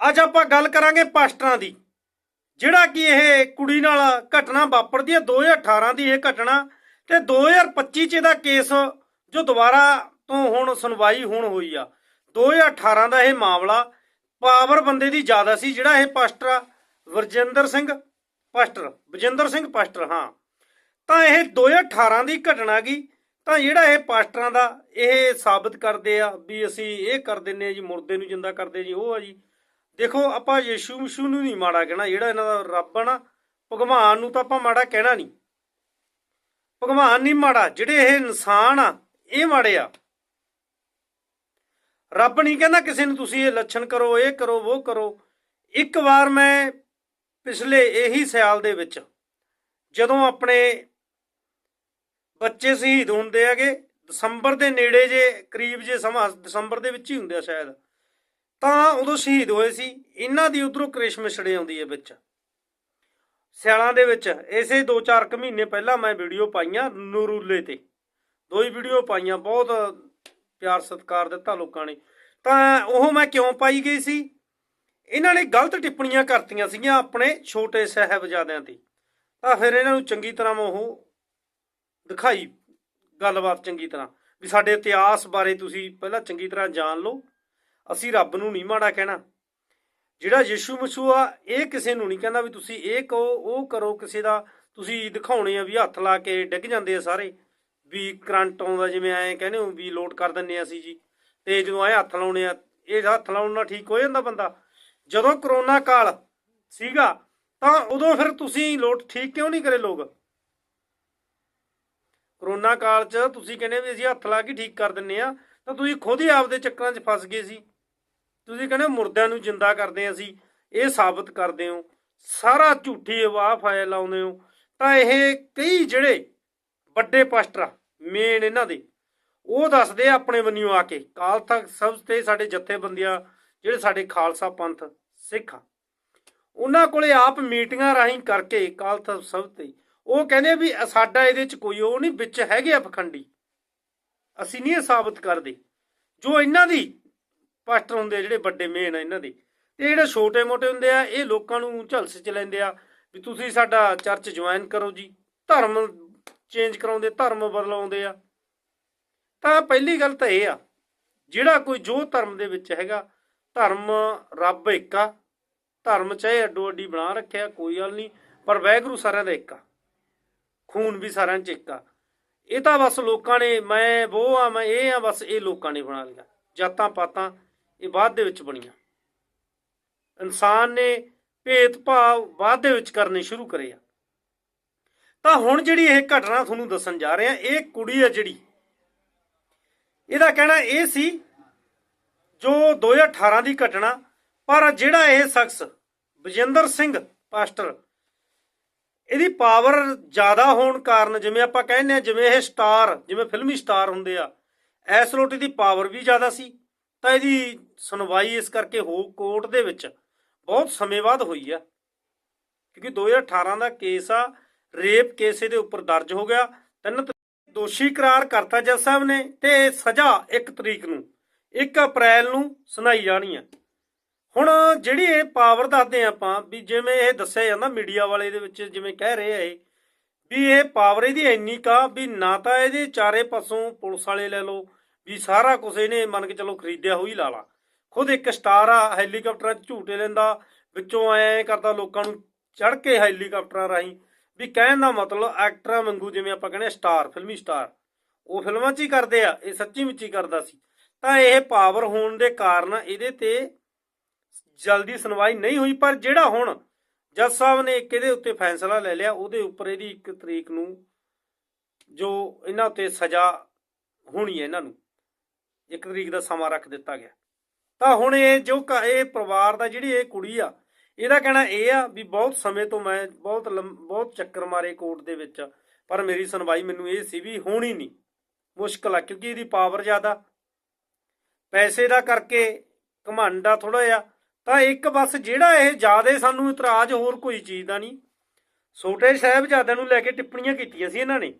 ਅੱਜ ਆਪਾਂ ਗੱਲ ਕਰਾਂਗੇ ਪਾਸਟਰਾਂ ਦੀ, ਜਿਹੜਾ ਕਿ ਇਹ ਕੁੜੀ ਨਾਲ ਘਟਨਾ ਵਾਪਰਦੀ ਹੈ 2018 ਦੀ ਇਹ ਘਟਨਾ ਤੇ 2025 ਚ ਇਹਦਾ ਕੇਸ ਜੋ ਦੁਬਾਰਾ ਤੋਂ ਹੁਣ ਸੁਣਵਾਈ ਹੁਣ ਹੋਈ ਆ। 2018 ਦਾ ਇਹ ਮਾਮਲਾ ਪਾਵਰ ਬੰਦੇ ਦੀ ਜ਼ਿਆਦਾ ਸੀ, ਜਿਹੜਾ ਇਹ ਪਾਸਟਰ ਆ, ਵਰਜਿੰਦਰ ਸਿੰਘ ਪਾਸਟਰ ਵਜਿੰਦਰ ਸਿੰਘ ਪਾਸਟਰ, ਹਾਂ। ਤਾਂ ਇਹ 2018 ਦੀ ਘਟਨਾ ਗਈ ਤਾਂ ਜਿਹੜਾ ਇਹ ਪਾਸਟਰਾਂ ਦਾ ਇਹ ਸਾਬਤ ਕਰਦੇ ਆ, ਵੀ ਅਸੀਂ ਇਹ ਕਰ ਦਿੰਨੇ ਆ ਜੀ, ਮੁਰਦੇ ਨੂੰ ਜਿੰਦਾ ਕਰਦੇ ਜੀ, ਉਹ ਆ ਜੀ। ਦੇਖੋ, ਆਪਾਂ ਯੀਸ਼ੂ ਮਸ਼ੂ ਨੂੰ ਨਹੀਂ ਮਾੜਾ ਕਹਿਣਾ, ਜਿਹੜਾ ਇਹਨਾਂ ਦਾ ਰੱਬ ਆ ਨਾ, ਭਗਵਾਨ ਨੂੰ ਤਾਂ ਆਪਾਂ ਮਾੜਾ ਕਹਿਣਾ ਨਹੀਂ। ਭਗਵਾਨ ਨਹੀਂ ਮਾੜਾ, ਜਿਹੜੇ ਇਹ ਇਨਸਾਨ ਆ, ਇਹ ਮਾੜੇ ਆ। ਰੱਬ ਨਹੀਂ ਕਹਿੰਦਾ ਕਿਸੇ ਨੂੰ ਤੁਸੀਂ ਇਹ ਲੱਛਣ ਕਰੋ, ਇਹ ਕਰੋ, ਉਹ ਕਰੋ। ਇੱਕ ਵਾਰ ਮੈਂ ਪਿਛਲੇ ਇਹੀ ਸਿਆਲ ਦੇ ਵਿੱਚ, ਜਦੋਂ ਆਪਣੇ ਬੱਚੇ ਸ਼ਹੀਦ ਹੁੰਦੇ ਹੈਗੇ, ਦਸੰਬਰ ਦੇ ਨੇੜੇ ਜੇ, ਕਰੀਬ ਜੇ ਸਮਾਂ, ਦਸੰਬਰ ਦੇ ਵਿੱਚ ਹੀ ਹੁੰਦੇ ਆ ਸ਼ਾਇਦ। ਤਾਂ ਉਦੋਂ ਸ਼ਹੀਦ ਹੋਏ ਸੀ। ਇਹਨਾਂ ਦੀ ਉਧਰੋਂ ਕ੍ਰਿਸਮਸ ਛੜੇ ਆਉਂਦੀ ਹੈ ਵਿੱਚ। ਸਿਆਲਾਂ ਦੇ ਵਿੱਚ। ਇਸੇ 2-4 ਕੁ ਮਹੀਨੇ ਪਹਿਲਾਂ ਮੈਂ ਵੀਡੀਓ ਪਾਈਆਂ ਨੂਰੂਲੇ ਤੇ। ਦੋ ਹੀ ਵੀਡੀਓ ਪਾਈਆਂ, ਬਹੁਤ ਪਿਆਰ ਸਤਿਕਾਰ ਦਿੱਤਾ ਲੋਕਾਂ ਨੇ। ਤਾਂ ਉਹ ਮੈਂ ਕਿਉਂ ਪਾਈ ਗਈ ਸੀ? ਇਹਨਾਂ ਨੇ ਗਲਤ ਟਿੱਪਣੀਆਂ ਕਰਤੀਆਂ ਸੀਗੀਆਂ ਆਪਣੇ ਛੋਟੇ ਸਾਹਿਬਜ਼ਾਦਿਆਂ ਤੇ। ਤਾਂ ਫਿਰ ਇਹਨਾਂ ਨੂੰ ਚੰਗੀ ਤਰ੍ਹਾਂ ਉਹ ਦਿਖਾਈ, ਗੱਲਬਾਤ ਚੰਗੀ ਤਰ੍ਹਾਂ। ਵੀ ਸਾਡੇ ਇਤਿਹਾਸ ਬਾਰੇ ਤੁਸੀਂ ਪਹਿਲਾਂ ਚੰਗੀ ਤਰ੍ਹਾਂ ਜਾਣ ਲਓ। ਅਸੀਂ ਰੱਬ ਨੂੰ ਨਹੀਂ ਮਾੜਾ ਕਹਿਣਾ। ਜਿਹੜਾ ਯਿਸੂ ਮਸੀਹ ਆ, ਇਹ ਕਿਸੇ ਨੂੰ ਨਹੀਂ ਕਹਿੰਦਾ ਵੀ ਤੁਸੀਂ ਇਹ ਕਹੋ, ਉਹ ਕਰੋ ਕਿਸੇ ਦਾ। ਤੁਸੀਂ ਦਿਖਾਉਣੇ ਆ ਵੀ ਹੱਥ ਲਾ ਕੇ ਡਿੱਗ ਜਾਂਦੇ ਆ ਸਾਰੇ। ਵੀ ਕਰੰਟ ਆਉਂਦਾ ਜਿਵੇਂ ਐਂ ਕਹਿੰਦੇ ਹੋ ਵੀ ਲੋਡ ਕਰ ਦਿੰਨੇ ਆ ਅਸੀਂ ਜੀ। ਤੇ ਜਦੋਂ ਐ ਹੱਥ ਲਾਉਣੇ ਆ, ਇਹ ਹੱਥ ਲਾਉਣ ਨਾਲ ਠੀਕ ਹੋ ਜਾਂਦਾ ਬੰਦਾ। ਜਦੋਂ ਕਰੋਨਾ ਕਾਲ ਸੀਗਾ, ਤਾਂ ਉਦੋਂ ਫਿਰ ਤੁਸੀਂ ਲੋਟ ਠੀਕ ਕਿਉਂ ਨਹੀਂ ਕਰੇ ਲੋਕ? ਕਰੋਨਾ ਕਾਲ 'ਚ ਤੁਸੀਂ ਕਹਿੰਦੇ ਵੀ ਅਸੀਂ ਹੱਥ ਲਾ ਕੇ ਠੀਕ ਕਰ ਦਿੰਨੇ ਆ, ਤਾਂ ਤੁਸੀਂ ਖੁਦ ਹੀ ਆਪਦੇ ਚੱਕਰਾਂ 'ਚ ਫਸ ਗਏ ਸੀ। ਤੁਸੀਂ ਕਹਿੰਦੇ ਮੁਰਦਿਆਂ ਨੂੰ ਜਿੰਦਾ ਕਰਦੇ ਅਸੀਂ, ਇਹ ਸਾਬਤ ਕਰਦੇ ਹੋ। ਸਾਰਾ ਝੂਠੀ ਅਵਾਹ ਫਾਇਲ ਲਾਉਂਦੇ ਹੋ। ਤਾਂ ਇਹ ਕਈ ਜਿਹੜੇ ਵੱਡੇ ਪਾਸਟਰ ਮੇਨ ਇਹਨਾਂ ਦੇ, ਉਹ ਦੱਸਦੇ ਆ ਆਪਣੇ ਬੰਨਿਓ ਆ ਕੇ, ਕਾਲ ਤੱਕ ਸਭ ਤੇ ਸਾਡੇ ਜਥੇਬੰਦੀਆਂ, ਜਿਹੜੇ ਸਾਡੇ ਖਾਲਸਾ ਪੰਥ ਸਿੱਖ ਆ। ਉਹਨਾਂ ਕੋਲੇ ਆਪ ਮੀਟਿੰਗਾਂ ਰਾਹੀਂ ਕਰਕੇ ਕਾਲ ਤੱਕ ਸਭ ਤੇ, ਉਹ ਕਹਿੰਦੇ ਵੀ ਸਾਡਾ ਇਹਦੇ ਚ ਕੋਈ ਉਹ ਨਹੀਂ, ਵਿੱਚ ਹੈਗੇ ਆ ਪਖੰਡੀ। ਅਸੀਂ ਨਹੀਂ ਇਹ ਸਾਬਤ ਕਰਦੇ। ਜੋ ਇਹਨਾਂ ਦੀ ਪਾਸਟਰ ਹੁੰਦੇ ਆ ਜਿਹੜੇ ਵੱਡੇ ਮੇਨ ਆ ਇਹਨਾਂ ਦੇ। ਤੇ ਜਿਹੜੇ ਛੋਟੇ ਮੋਟੇ ਹੁੰਦੇ ਆ, ਇਹ ਲੋਕਾਂ ਨੂੰ ਝਲਸ ਚ ਲੈਂਦੇ ਆ ਵੀ ਤੁਸੀਂ ਸਾਡਾ ਚਰਚ ਜੁਆਇਨ ਕਰੋ ਜੀ। ਧਰਮ ਚੇਂਜ ਕਰਾਉਂਦੇ, ਧਰਮ ਬਦਲਾਉਂਦੇ ਆ। ਤਾਂ ਪਹਿਲੀ ਗੱਲ ਤਾਂ ਇਹ ਆ, ਜਿਹੜਾ ਕੋਈ ਜੋ ਧਰਮ ਦੇ ਵਿੱਚ ਹੈਗਾ, ਧਰਮ ਰੱਬ ਇੱਕ ਆ। ਧਰਮ ਚਾਹੇ ਅੱਡੋ ਅੱਡੀ ਬਣਾ ਰੱਖਿਆ, ਕੋਈ ਗੱਲ ਨਹੀਂ, ਪਰ ਵੈਗਰੂ ਸਾਰਿਆਂ ਦਾ ਇੱਕ ਆ। ਖੂਨ ਵੀ ਸਾਰਿਆਂ 'ਚ ਇੱਕ ਆ। ਇਹ ਤਾਂ ਬਸ ਲੋਕਾਂ ਨੇ, ਮੈਂ ਉਹ ਆ, ਮੈਂ ਇਹ ਆ, ਬਸ ਇਹ ਲੋਕਾਂ ਨੇ ਬਣਾ ਲਿਆ। ਜਾਤਾਂ ਪਾਤਾਂ ਇਹ ਬਾਅਦ ਦੇ ਵਿੱਚ ਬਣੀਆਂ। ਇਨਸਾਨ ਨੇ ਭੇਦਭਾਵ ਬਾਅਦ ਦੇ ਵਿੱਚ ਕਰਨੇ ਸ਼ੁਰੂ ਕਰੇ ਆ। ਤਾਂ ਹੁਣ ਜਿਹੜੀ ਇਹ ਘਟਨਾ ਤੁਹਾਨੂੰ ਦੱਸਣ ਜਾ ਰਹੇ ਆ ਇਹ ਕੁੜੀ ਆ ਜਿਹੜੀ। ਇਹਦਾ ਕਹਿਣਾ ਇਹ ਸੀ, ਜੋ 2018 ਦੀ ਘਟਨਾ, ਪਰ ਜਿਹੜਾ ਇਹ ਸ਼ਖਸ ਬਜਿੰਦਰ ਸਿੰਘ, ਪਾਸਟਰ, ਇਹਦੀ ਪਾਵਰ ਜ਼ਿਆਦਾ ਹੋਣ ਕਾਰਨ ਜਿਵੇਂ ਆਪਾਂ ਕਹਿੰਦੇ ਆ ਜਿਵੇਂ ਇਹ ਸਟਾਰ ਜਿਵੇਂ ਫਿਲਮੀ ਸਟਾਰ ਹੁੰਦੇ ਆ ਐਸ ਰੋਟੀ ਦੀ ਪਾਵਰ ਵੀ ਜ਼ਿਆਦਾ ਸੀ। ਤਾਂ ਇਹਦੀ ਸੁਣਵਾਈ ਇਸ ਕਰਕੇ ਹੋ ਕੋਰਟ ਦੇ ਵਿੱਚ ਬਹੁਤ ਸਮੇਂ ਬਾਅਦ ਹੋਈ ਆ। ਕਿਉਂਕਿ 2018 ਦਾ ਕੇਸ ਆ, ਰੇਪ ਕੇਸ ਇਹਦੇ ਉੱਪਰ ਦਰਜ ਹੋ ਗਿਆ। ਤਿੰਨ ਦੋਸ਼ੀ ਕਰਾਰ ਕਰਤਾ ਜੱਜ ਸਾਹਿਬ ਨੇ ਤੇ ਸਜ਼ਾ 1 ਤਰੀਕ ਨੂੰ 1 ਅਪ੍ਰੈਲ ਨੂੰ ਸੁਣਾਈ ਜਾਣੀ ਆ। ਹੁਣ ਜਿਹੜੀ ਇਹ ਪਾਵਰ ਦੱਸਦੇ ਆਪਾਂ ਵੀ ਜਿਵੇਂ ਇਹ ਦੱਸਿਆ ਜਾਂਦਾ ਮੀਡੀਆ ਵਾਲੇ ਦੇ ਵਿੱਚ ਜਿਵੇਂ ਕਹਿ ਰਹੇ ਆ ਇਹ, ਵੀ ਇਹ ਪਾਵਰ ਇਹਦੀ ਇੰਨੀ ਕਾ ਵੀ ਨਾ ਤਾਂ ਇਹਦੇ ਚਾਰੇ ਪਾਸੋਂ ਪੁਲਿਸ ਵਾਲੇ ਲੈ ਲਓ ਵੀ ਸਾਰਾ ਕੁਝ ਇਹਨੇ ਮੰਨ ਕੇ ਚਲੋ ਖਰੀਦਿਆ ਹੋਈ ਲਾ ਲਾ। ਖੁਦ ਇੱਕ ਸਟਾਰ ਆ, ਹੈਲੀਕਾਪਟਰਾਂ 'ਚ ਝੂਟੇ ਲੈਂਦਾ, ਵਿੱਚੋਂ ਐ ਕਰਦਾ ਲੋਕਾਂ ਨੂੰ ਚੜ ਕੇ ਹੈਲੀਕਾਪਟਰਾਂ ਰਾਹੀਂ। ਵੀ ਕਹਿਣ ਦਾ ਮਤਲਬ ਐਕਟਰਾਂ ਵਾਂਗੂ ਜਿਵੇਂ ਆਪਾਂ ਕਹਿੰਦੇ ਸਟਾਰ, ਫਿਲਮੀ ਸਟਾਰ। ਉਹ ਫਿਲਮਾਂ 'ਚ ਹੀ ਕਰਦੇ ਆ, ਇਹ ਸੱਚੀ ਵਿੱਚ ਹੀ ਕਰਦਾ ਸੀ। ਤਾਂ ਇਹ ਪਾਵਰ ਹੋਣ ਦੇ ਕਾਰਨ ਇਹਦੇ ਤੇ ਜਲਦੀ ਸੁਣਵਾਈ ਨਹੀਂ ਹੋਈ, ਪਰ ਜਿਹੜਾ ਹੁਣ ਜੱਜ ਸਾਹਿਬ ਨੇ ਇੱਕ ਇਹਦੇ ਉੱਤੇ ਫੈਸਲਾ ਲੈ ਲਿਆ, ਉਹਦੇ ਉੱਪਰ ਇਹਦੀ 1 ਤਰੀਕ ਨੂੰ ਜੋ ਇਹਨਾਂ ਉੱਤੇ ਸਜ਼ਾ ਹੋਣੀ ਹੈ ਇਹਨਾਂ ਨੂੰ। ਇੱਕ ਤਰੀਕ ਦਾ ਸਮਾਂ ਰੱਖ ਦਿੱਤਾ ਗਿਆ। ਤਾਂ ਹੁਣ ਇਹ ਜੋ ਕ- ਇਹ ਪਰਿਵਾਰ ਦਾ ਜਿਹੜੀ ਇਹ ਕੁੜੀ ਆ, ਇਹਦਾ ਕਹਿਣਾ ਇਹ ਆ ਵੀ ਬਹੁਤ ਸਮੇਂ ਤੋਂ ਮੈਂ ਬਹੁਤ ਬਹੁਤ ਚੱਕਰ ਮਾਰੇ ਕੋਰਟ ਦੇ ਵਿੱਚ, ਪਰ ਮੇਰੀ ਸੁਣਵਾਈ ਮੈਨੂੰ ਇਹ ਸੀ ਵੀ ਹੋਣੀ ਨਹੀਂ। ਮੁਸ਼ਕਲ ਆ, ਕਿਉਂਕਿ ਇਹਦੀ ਪਾਵਰ ਜ਼ਿਆਦਾ। ਪੈਸੇ ਦਾ ਕਰਕੇ ਘਮੰਡ ਆ ਥੋੜਾ ਜਿਹਾ। ਤਾਂ ਇੱਕ ਬਸ ਜਿਹੜਾ ਇਹ ਜ਼ਿਆਦਾ ਸਾਨੂੰ ਇਤਰਾਜ਼ ਹੋਰ ਕੋਈ ਚੀਜ਼ ਦਾ ਨਹੀਂ। ਛੋਟੇ ਸਾਹਿਬਜ਼ਾਦਿਆਂ ਨੂੰ ਲੈ ਕੇ ਟਿੱਪਣੀਆਂ ਕੀਤੀਆਂ ਸੀ ਇਹਨਾਂ ਨੇ।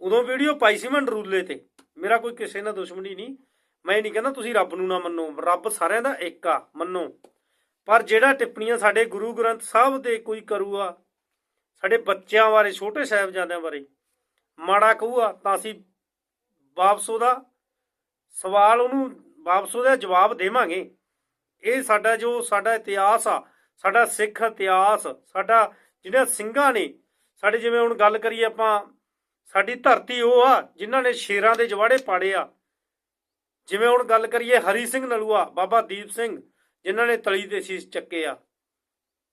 ਉਦੋਂ ਵੀਡੀਓ ਪਾਈ ਸੀ ਮੈਂ ਨਰੂਲੇ ਤੇ। ਮੇਰਾ ਕੋਈ ਕਿਸੇ ਨਾਲ ਦੁਸ਼ਮਣੀ ਨਹੀਂ। ਮੈਂ ਨਹੀਂ ਕਹਿੰਦਾ ਤੁਸੀਂ ਰੱਬ ਨੂੰ ਨਾ ਮੰਨੋ, ਰੱਬ ਸਾਰਿਆਂ ਦਾ ਇੱਕ ਆ, ਮੰਨੋ। ਪਰ ਜਿਹੜਾ ਟਿੱਪਣੀਆਂ ਸਾਡੇ ਗੁਰੂ ਗ੍ਰੰਥ ਸਾਹਿਬ ਦੇ ਕੋਈ ਕਰੂਗਾ, ਸਾਡੇ ਬੱਚਿਆਂ ਬਾਰੇ, ਛੋਟੇ ਸਾਹਿਬਜ਼ਾਦਿਆਂ ਬਾਰੇ, ਮਾੜਾ ਕਹੂਗਾ, ਤਾਂ ਅਸੀਂ ਵਾਪਸ ਉਹਦਾ ਸਵਾਲ ਉਹਨੂੰ ਵਾਪਸ ਉਹਦਾ ਜਵਾਬ ਦੇਵਾਂਗੇ। ਇਹ ਸਾਡਾ ਜੋ ਸਾਡਾ ਇਤਿਹਾਸ ਆ, ਸਾਡਾ ਸਿੱਖ ਇਤਿਹਾਸ, ਸਾਡਾ ਜਿਹੜਾ ਸਿੰਘਾਂ ਨੇ, ਸਾਡੇ ਜਿਵੇਂ ਹੁਣ ਗੱਲ ਕਰੀਏ ਆਪਾਂ, ਸਾਡੀ ਧਰਤੀ ਉਹ ਆ, ਜਿਨ੍ਹਾਂ ਨੇ ਸ਼ੇਰਾਂ ਦੇ ਜਵਾੜੇ ਪਾੜੇ ਆ। ਜਿਵੇਂ ਹੁਣ ਗੱਲ ਕਰੀਏ ਹਰੀ ਸਿੰਘ ਨਲੂਆ, ਬਾਬਾ ਦੀਪ ਸਿੰਘ, ਜਿਨ੍ਹਾਂ ਨੇ ਤਲੀ ਤੇ ਸੀਸ ਚੱਕੇ ਆ,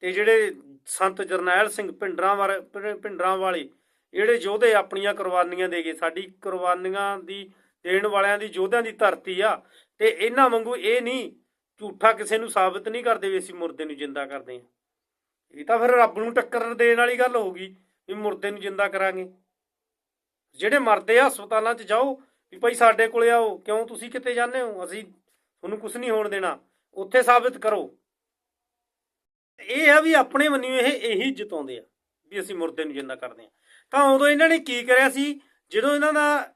ਤੇ ਜਿਹੜੇ ਸੰਤ ਜਰਨੈਲ ਸਿੰਘ ਭਿੰਡਰਾਂ ਵਾਲੇ ਭਿੰਡਰਾਂ ਵਾਲੇ, ਜਿਹੜੇ ਯੋਧੇ ਆਪਣੀਆਂ ਕੁਰਬਾਨੀਆਂ ਦੇ ਗਏ, ਸਾਡੀ ਕੁਰਬਾਨੀਆਂ ਦੀ ਦੇਣ ਵਾਲਿਆਂ ਦੀ, ਯੋਧਿਆਂ ਦੀ ਧਰਤੀ ਆ, ਤੇ ਇਹਨਾਂ ਵਾਂਗੂ ਇਹ ਨਹੀਂ, ਝੂਠਾ ਕਿਸੇ ਨੂੰ ਸਾਬਤ ਨਹੀਂ ਕਰਦੇ ਵੀ ਅਸੀਂ ਮੁਰਦੇ ਨੂੰ ਜਿੰਦਾ ਕਰਦੇ ਹਾਂ। ਇਹ ਤਾਂ ਫਿਰ ਰੱਬ ਨੂੰ ਟੱਕਰ ਦੇਣ ਵਾਲੀ ਗੱਲ ਹੋਊਗੀ ਵੀ ਮੁਰਦੇ ਨੂੰ ਜਿੰਦਾ ਕਰਾਂਗੇ। ਜਿਹੜੇ ਮਰਦੇ ਆ ਹਸਪਤਾਲਾਂ 'ਚ ਜਾਓ ਵੀ ਭਾਈ ਸਾਡੇ ਕੋਲੇ ਆਓ, ਕਿਉਂ ਤੁਸੀਂ ਕਿਤੇ ਜਾਂਦੇ ਹੋ? ਅਸੀਂ ਤੁਹਾਨੂੰ ਕੁਝ ਨਹੀਂ ਹੋਣ ਦੇਣਾ। ਉੱਥੇ ਸਾਬਿਤ ਕਰੋ। ਇਹ ਆ ਵੀ ਆਪਣੇ ਮੰਨਿਓ ਇਹ ਇਹੀ ਜਿਤਾਉਂਦੇ ਆ, ਵੀ ਅਸੀਂ ਮੁਰਦੇ ਨੂੰ ਜਿੰਦਾ ਕਰਦੇ ਆ। ਤਾਂ ਉਦੋਂ ਇਹਨਾਂ ਨੇ ਕੀ ਕਰਿਆ ਸੀ? ਜਦੋਂ ਇਹਨਾਂ ਦਾ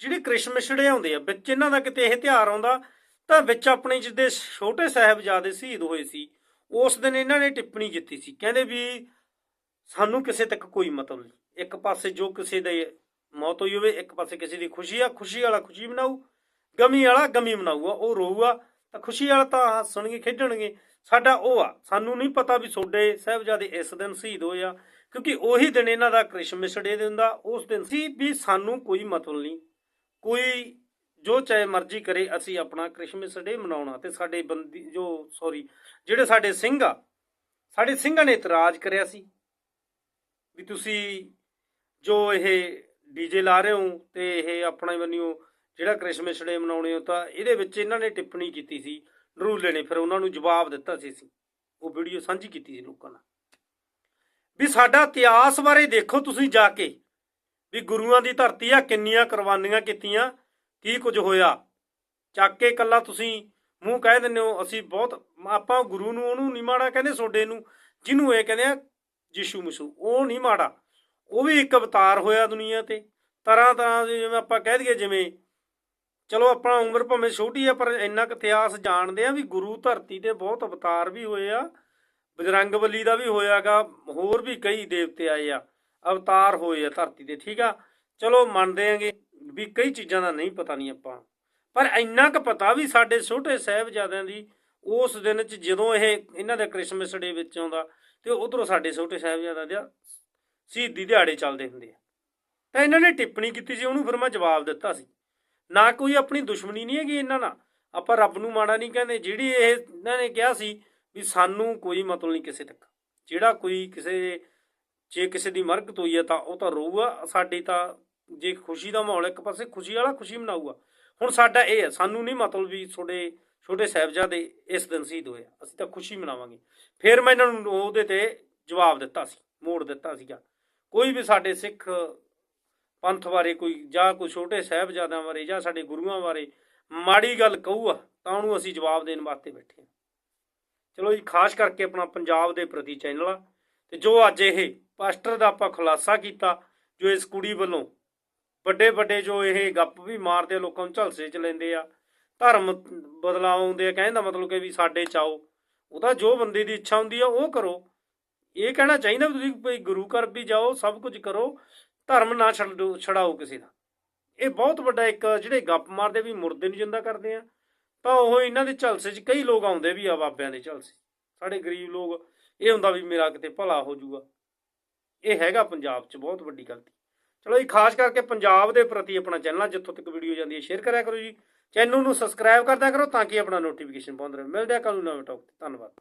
ਜਿਹੜੇ ਕ੍ਰਿਸ਼ਮਿਸ਼ੜੇ ਆਉਂਦੇ ਆ, ਵਿੱਚ ਇਹਨਾਂ ਦਾ ਕਿਤੇ ਇਹ ਤਿਉਹਾਰ ਆਉਂਦਾ, ਤਾਂ ਵਿੱਚ ਆਪਣੇ ਜਿੱਦੇ ਛੋਟੇ ਸਾਹਿਬਜ਼ਾਦੇ ਸ਼ਹੀਦ ਹੋਏ ਸੀ, ਉਸ ਦਿਨ ਇਹਨਾਂ ਨੇ ਟਿੱਪਣੀ ਕੀਤੀ ਸੀ। ਕਹਿੰਦੇ ਵੀ ਸਾਨੂੰ ਕਿਸੇ ਤੱਕ ਕੋਈ ਮਤਲਬ ਨਹੀਂ। ਇੱਕ ਪਾਸੇ ਜੋ ਕਿਸੇ ਦੇ ਮੌਤ ਹੋਈ ਹੋਵੇ, ਇੱਕ ਪਾਸੇ ਕਿਸੇ ਦੀ ਖੁਸ਼ੀ ਆ, ਖੁਸ਼ੀ ਵਾਲਾ ਖੁਸ਼ੀ ਮਨਾਊ, ਗਮੀ ਵਾਲਾ ਗਮੀ ਮਨਾਊਗਾ, ਉਹ ਰੋਊਗਾ ਤਾਂ ਖੁਸ਼ੀ ਵਾਲਾ ਤਾਂ ਹੱਸਣਗੇ ਖੇਡਣਗੇ। ਸਾਡਾ ਉਹ ਆ, ਸਾਨੂੰ ਨਹੀਂ ਪਤਾ ਵੀ ਤੁਹਾਡੇ ਸਾਹਿਬਜ਼ਾਦੇ ਇਸ ਦਿਨ ਸ਼ਹੀਦ ਹੋਏ ਆ, ਕਿਉਂਕਿ ਉਹੀ ਦਿਨ ਇਹਨਾਂ ਦਾ ਕ੍ਰਿਸਮਸ ਡੇ ਦੇ ਹੁੰਦਾ ਉਸ ਦਿਨ ਸੀ ਵੀ ਸਾਨੂੰ ਕੋਈ ਮਤਲਬ ਨਹੀਂ। ਕੋਈ ਜੋ ਚਾਹੇ ਮਰਜ਼ੀ ਕਰੇ, ਅਸੀਂ ਆਪਣਾ ਕ੍ਰਿਸਮਸ ਡੇ ਮਨਾਉਣਾ, ਤੇ ਸਾਡੇ ਬੰਦੀ, ਜੋ ਸੌਰੀ ਜਿਹੜੇ ਸਾਡੇ ਸਿੰਘ ਆ, ਸਾਡੇ ਸਿੰਘਾਂ ਨੇ ਇਤਰਾਜ਼ ਕਰਿਆ ਸੀ, ਵੀ ਤੁਸੀਂ ਜੋ ਇਹ ਡੀਜੇ ਲਾ ਰਹੇ ਹੋ ਤੇ ਇਹ ਆਪਣਾ ਬੰਨਿਓ ਜਿਹੜਾ ਕ੍ਰਿਸਮਸ ਡੇ ਮਨਾਉਣੇ ਹੋ ਤਾਂ ਇਹਦੇ ਵਿੱਚ ਇਹਨਾਂ ਨੇ ਟਿੱਪਣੀ ਕੀਤੀ ਸੀ ਨਰੂਲੇ ਨੇ ਫਿਰ ਉਹਨਾਂ ਨੂੰ ਜਵਾਬ ਦਿੱਤਾ ਸੀ ਅਸੀਂ। ਉਹ ਵੀਡੀਓ ਸਾਂਝੀ ਕੀਤੀ ਸੀ ਲੋਕਾਂ ਨਾਲ। ਵੀ ਸਾਡਾ ਇਤਿਹਾਸ ਬਾਰੇ ਦੇਖੋ ਤੁਸੀਂ ਜਾ ਕੇ, ਵੀ ਗੁਰੂਆਂ ਦੀ ਧਰਤੀ ਆ, ਕਿੰਨੀਆਂ ਕੁਰਬਾਨੀਆਂ ਕੀਤੀਆਂ, ਕੀ ਕੁਝ ਹੋਇਆ। ਚੱਕ ਕੇ ਕੱਲਾ ਤੁਸੀਂ ਮੂੰਹ ਕਹਿ ਦਿੰਦੇ ਹੋ, ਅਸੀਂ ਬਹੁਤ, ਆਪਾਂ ਗੁਰੂ ਨੂੰ, ਉਹਨੂੰ ਨਹੀਂ ਮਾੜਾ ਕਹਿੰਦੇ, ਸੋਡੇ ਨੂੰ, ਜਿਹਨੂੰ ਇਹ ਕਹਿੰਦੇ ਆ, ਯਿਸੂ ਮਸੂ ਉਹ ਨਹੀਂ ਮਾੜਾ। ਉਹ ਵੀ ਇੱਕ ਅਵਤਾਰ ਹੋਇਆ ਦੁਨੀਆ ਤੇ। ਤਰ੍ਹਾਂ ਤਰ੍ਹਾਂ ਦੇ ਜਿਵੇਂ ਆਪਾਂ ਕਹਿ ਦਈਏ, ਜਿਵੇਂ ਚਲੋ ਆਪਣਾ ਉਮਰ ਭਾਵੇਂ ਛੋਟੀ ਆ, ਪਰ ਇੰਨਾ ਕੁ ਇਤਿਹਾਸ ਜਾਣਦੇ ਆ ਵੀ ਗੁਰੂ ਧਰਤੀ ਤੇ ਬਹੁਤ ਅਵਤਾਰ ਵੀ ਹੋਏ ਆ ਬਜਰੰਗ ਬੱਲੀ ਦਾ ਵੀ ਹੋਇਆਗਾ, ਹੋਰ ਵੀ ਕਈ ਦੇਵਤੇ ਆਏ ਆ, ਅਵਤਾਰ ਹੋਏ ਆ ਧਰਤੀ ਤੇ, ਠੀਕ ਆ? ਚਲੋ ਮੰਨਦੇ ਆਂਗੇ ਵੀ ਕਈ ਚੀਜ਼ਾਂ ਦਾ ਨਹੀਂ ਪਤਾ ਨਹੀਂ ਆਪਾਂ। ਪਰ ਇੰਨਾ ਕੁ ਪਤਾ ਵੀ ਸਾਡੇ ਛੋਟੇ ਸਾਹਿਬਜ਼ਾਦਿਆਂ ਦੀ, ਉਸ ਦਿਨ ਚ ਜਦੋਂ ਇਹ ਇਹਨਾਂ ਦਾ ਕ੍ਰਿਸਮਸ ਡੇ ਵਿੱਚ ਆਉਂਦਾ, ਤੇ ਉਧਰੋਂ ਸਾਡੇ ਛੋਟੇ ਸਾਹਿਬਜ਼ਾਦਿਆਂ ਦੇ ਸ਼ਹੀਦੀ ਦਿਹਾੜੇ ਚੱਲਦੇ ਹੁੰਦੇ ਆ। ਤਾਂ ਇਹਨਾਂ ਨੇ ਟਿੱਪਣੀ ਕੀਤੀ ਸੀ, ਉਹਨੂੰ ਫਿਰ ਮੈਂ ਜਵਾਬ ਦਿੱਤਾ ਸੀ। ਨਾ ਕੋਈ ਆਪਣੀ ਦੁਸ਼ਮਣੀ ਨਹੀਂ ਹੈਗੀ ਇਹਨਾਂ ਨਾਲ। ਆਪਾਂ ਰੱਬ ਨੂੰ ਮਾੜਾ ਨਹੀਂ ਕਹਿੰਦੇ। ਜਿਹੜੀ ਇਹ ਇਹਨਾਂ ਨੇ ਕਿਹਾ ਸੀ ਵੀ ਸਾਨੂੰ ਕੋਈ ਮਤਲਬ ਨਹੀਂ ਕਿਸੇ ਤੱਕ। ਜਿਹੜਾ ਕੋਈ ਕਿਸੇ, ਜੇ ਕਿਸੇ ਦੀ ਮਰਗਤ ਹੋਈ ਹੈ ਤਾਂ ਉਹ ਤਾਂ ਰੋਊਗਾ ਸਾਡੀ ਤਾਂ ਜੇ ਖੁਸ਼ੀ ਦਾ ਮਾਹੌਲ ਇੱਕ ਪਾਸੇ, ਖੁਸ਼ੀ ਵਾਲਾ ਖੁਸ਼ੀ ਮਨਾਊਗਾ। ਹੁਣ ਸਾਡਾ ਇਹ ਹੈ ਸਾਨੂੰ ਨਹੀਂ ਮਤਲਬ ਵੀ ਤੁਹਾਡੇ ਛੋਟੇ ਸਾਹਿਬਜ਼ਾਦੇ ਇਸ ਦਿਨ ਸ਼ਹੀਦ ਹੋਏ ਆ। ਅਸੀਂ ਤਾਂ ਖੁਸ਼ੀ ਮਨਾਵਾਂਗੇ। ਫਿਰ ਮੈਂ ਇਹਨਾਂ ਨੂੰ ਉਹਦੇ ਤੇ ਜਵਾਬ ਦਿੱਤਾ ਸੀ, ਮੋੜ ਦਿੱਤਾ ਸੀਗਾ। ਕੋਈ ਵੀ ਸਾਡੇ ਸਿੱਖ ਪੰਥ ਬਾਰੇ ਕੋਈ ਜਾਂ ਕੋਈ ਛੋਟੇ ਸਾਹਿਬਜ਼ਾਦਿਆਂ ਬਾਰੇ ਜਾਂ ਸਾਡੇ ਗੁਰੂਆਂ ਬਾਰੇ ਮਾੜੀ ਗੱਲ ਕਹੂਗਾ ਤਾਂ ਉਹਨੂੰ ਅਸੀਂ ਜਵਾਬ ਦੇਣ ਵਾਸਤੇ ਬੈਠੇ ਹਾਂ। ਚਲੋ ਜੀ ਖਾਸ ਕਰਕੇ ਆਪਣਾ ਪੰਜਾਬ ਦੇ ਪ੍ਰਤੀ ਚੈਨਲ ਆ ਤੇ ਜੋ ਅੱਜ ਇਹ ਪਾਸਟਰ ਦਾ ਆਪਾਂ ਖੁਲਾਸਾ ਕੀਤਾ ਜੋ ਇਸ ਕੁੜੀ ਵੱਲੋਂ ਵੱਡੇ ਵੱਡੇ ਜੋ ਇਹ ਗੱਪ ਵੀ ਮਾਰਦੇ ਆ, ਲੋਕਾਂ ਨੂੰ ਝਲਸੇ ਚ ਲੈਂਦੇ ਆ ਧਰਮ ਬਦਲਾਉਂਦੇ ਆ ਕਹਿੰਦਾ ਮਤਲਬ ਕਿ ਵੀ ਸਾਡੇ ਚਾਓ ਉਹਦਾ ਜੋ ਬੰਦੇ ਦੀ ਇੱਛਾ ਹੁੰਦੀ ਆ ਉਹ ਕਰੋ। ਇਹ ਕਹਿਣਾ ਚਾਹੀਦਾ ਵੀ ਤੁਸੀਂ ਕੋਈ ਗੁਰੂ ਘਰ ਵੀ ਜਾਓ, ਸਭ ਕੁਝ ਕਰੋ, ਧਰਮ ਨਾ ਛੱਡੋ ਛੜਾਓ ਕਿਸੇ ਦਾ। ਇਹ ਬਹੁਤ ਵੱਡਾ ਇੱਕ ਜਿਹੜੇ ਗੱਪ ਮਾਰਦੇ ਵੀ ਮੁਰਦੇ ਨੂੰ ਜਿੰਦਾ ਕਰਦੇ ਆ, ਤਾਂ ਉਹ ਇਹਨਾਂ ਦੇ ਝਲਸੇ 'ਚ ਕਈ ਲੋਕ ਆਉਂਦੇ ਵੀ ਆ ਬਾਬਿਆਂ ਦੇ ਝਲਸੇ। ਸਾਡੇ ਗਰੀਬ ਲੋਕ, ਇਹ ਹੁੰਦਾ ਵੀ ਮੇਰਾ ਕਿਤੇ ਭਲਾ ਹੋ ਜਾਊਗਾ ਇਹ ਹੈਗਾ ਪੰਜਾਬ 'ਚ ਬਹੁਤ ਵੱਡੀ ਗਲਤੀ। ਚਲੋ ਜੀ, ਖਾਸ ਕਰਕੇ ਪੰਜਾਬ ਦੇ ਪ੍ਰਤੀ ਆਪਣਾ ਚੈਨਲ ਜਿੱਥੋਂ ਤੱਕ ਵੀਡੀਓ ਜਾਂਦੀ ਹੈ, ਸ਼ੇਅਰ ਕਰਿਆ ਕਰੋ ਜੀ। ਚੈਨਲ ਨੂੰ ਸਬਸਕ੍ਰਾਈਬ ਕਰਦਿਆ ਕਰੋ ਤਾਂ ਕਿ ਆਪਣਾ ਨੋਟੀਫਿਕੇਸ਼ਨ ਪਹੁੰਚ ਰਹੇ। ਮਿਲਦੇ ਆ ਕੱਲ ਨੂੰ ਨਵੇਂ ਟੌਪ ਤੇ। ਧੰਨਵਾਦ।